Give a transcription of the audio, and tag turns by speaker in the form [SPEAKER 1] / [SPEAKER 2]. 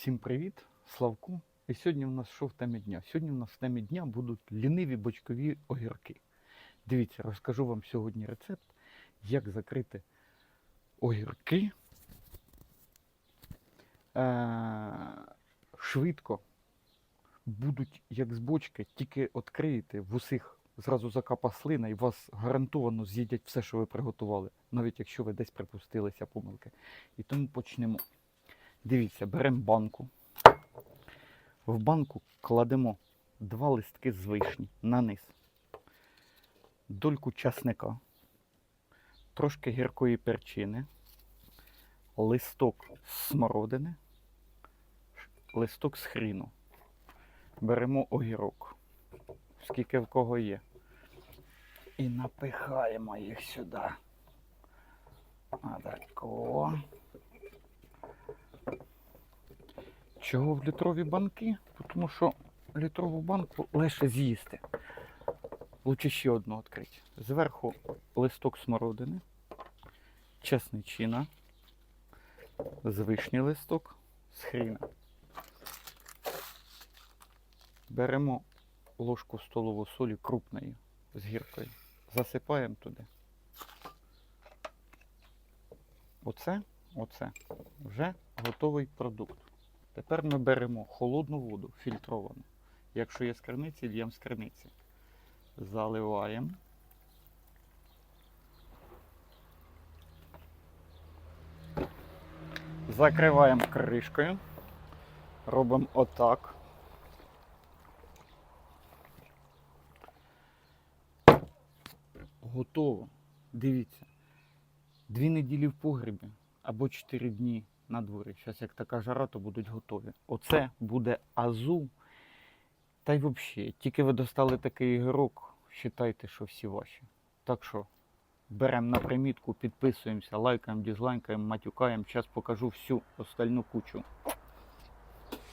[SPEAKER 1] Всім привіт, Славку. І сьогодні у нас що в темі дня? Сьогодні у нас в темі дня будуть ліниві бочкові огірки. Дивіться, розкажу вам сьогодні рецепт, як закрити огірки е- швидко будуть як з бочки, тільки відкриєте в усіх зразу закапа слина і вас гарантовано з'їдять все, що ви приготували, навіть якщо ви десь припустилися помилки. І тому почнемо. Дивіться, беремо банку. В банку кладемо два листки з вишні на низ, дольку часника, трошки гіркої перчини, листок смородини, листок з хріну. Беремо огірок, скільки в кого є. І напихаємо їх сюди. Отако. Чого в літрові банки? Тому що літрову банку легше з'їсти. Лучше ще одну відкрити. Зверху листок смородини, чесничина, з листок, з хріна. Беремо ложку столову солі крупної з гіркою. Засипаємо туди. Оце, оце вже готовий продукт. Тепер ми беремо холодну воду фільтровану. Якщо є з криниці, л'ємо з криниці. Заливаємо. Закриваємо кришкою. Робимо отак. Готово. Дивіться. Дві неділі в погребі або чотири дні на дворі. Зараз як така жара, то будуть готові. Оце буде азу. Та й взагалі, тільки ви достали такий ігрок, вважайте, що всі ваші. Так що беремо на примітку, підписуємося, лайкаємо, дізлайкаємо, матюкаємо. Зараз покажу всю остальну кучу.